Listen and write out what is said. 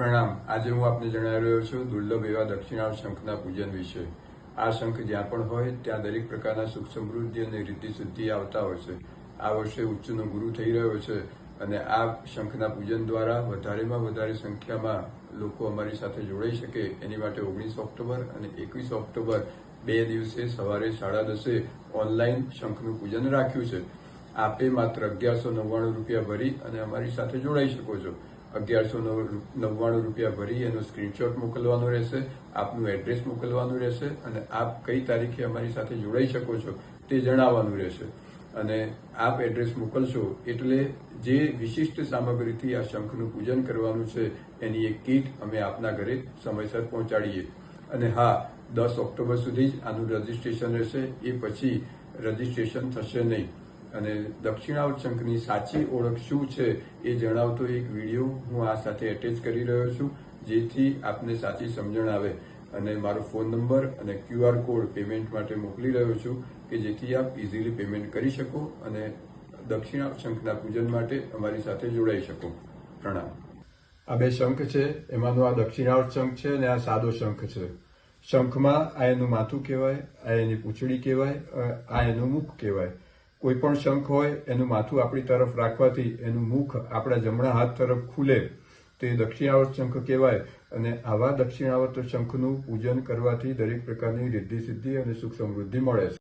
પ્રણામ. આજે હું આપને જણાવી રહ્યો છું દુર્લભ એવા દક્ષિણાળ શંખના પૂજન વિશે. આ શંખ જ્યાં પણ હોય, ત્યાં દરેક પ્રકારના સુખ સમૃદ્ધિ અને રીતિ શુદ્ધિ આવતા હોય છે. આ વર્ષે ઉચ્ચનો ગુરુ થઈ રહ્યો છે અને આ શંખના પૂજન દ્વારા વધારેમાં વધારે સંખ્યામાં લોકો અમારી સાથે જોડાઈ શકે. એની માટે ઓગણીસ ઓક્ટોબર અને એકવીસ ઓક્ટોબર બે દિવસે સવારે સાડા દસે ઓનલાઈન શંખનું પૂજન રાખ્યું છે. આપે માત્ર અગિયારસો નવ્વાણું રૂપિયા ભરી અને અમારી સાથે જોડાઈ શકો છો. અગિયારસો નવ્વાણું રૂપિયા ભરી એનો સ્ક્રીનશોટ મોકલવાનો રહેશે, આપનું એડ્રેસ મોકલવાનું રહેશે અને આપ કઈ તારીખે અમારી સાથે જોડાઈ શકો છો તે જણાવવાનું રહેશે. અને આપ એડ્રેસ મોકલશો એટલે જે વિશિષ્ટ સામગ્રીથી આ શંખનું પૂજન કરવાનું છે, એની એક કીટ અમે આપના ઘરે સમયસર પહોંચાડીએ. અને હા, દસ ઓક્ટોબર સુધી જ આનું રજીસ્ટ્રેશન રહેશે, એ પછી રજીસ્ટ્રેશન થશે નહીં. અને દક્ષિણાવર્ત શંખની સાચી ઓળખ શું છે એ જણાવતો એક વીડિયો હું આ સાથે એટેચ કરી રહ્યો છું, જેથી આપને સાચી સમજણ આવે. અને મારો ફોન નંબર અને ક્યુઆર કોડ પેમેન્ટ માટે મોકલી રહ્યો છું, કે જેથી આપ ઇઝીલી પેમેન્ટ કરી શકો અને દક્ષિણાવર્ત શંખના પૂજન માટે અમારી સાથે જોડાઈ શકો. પ્રણામ. આ બે શંખ છે, એમાંનો આ દક્ષિણાવર્ત શંખ છે અને આ સાદો શંખ છે. શંખમાં આ એનું માથું કહેવાય, આ એની પૂંછડી કહેવાય આ એનું મુખ કહેવાય. કોઈ પણ શંખ હોય, એનું માથું આપણી તરફ રાખવાથી એનું મુખ આપણા જમણા હાથ તરફ ખુલે. તો એ દક્ષિણાવર્ત શંખ કહેવાય. અને આવા દક્ષિણાવર્ત શંખનું પૂજન કરવાથી દરેક પ્રકારની રિદ્ધિ સિદ્ધિ અને સુખ સમૃદ્ધિ મળે છે.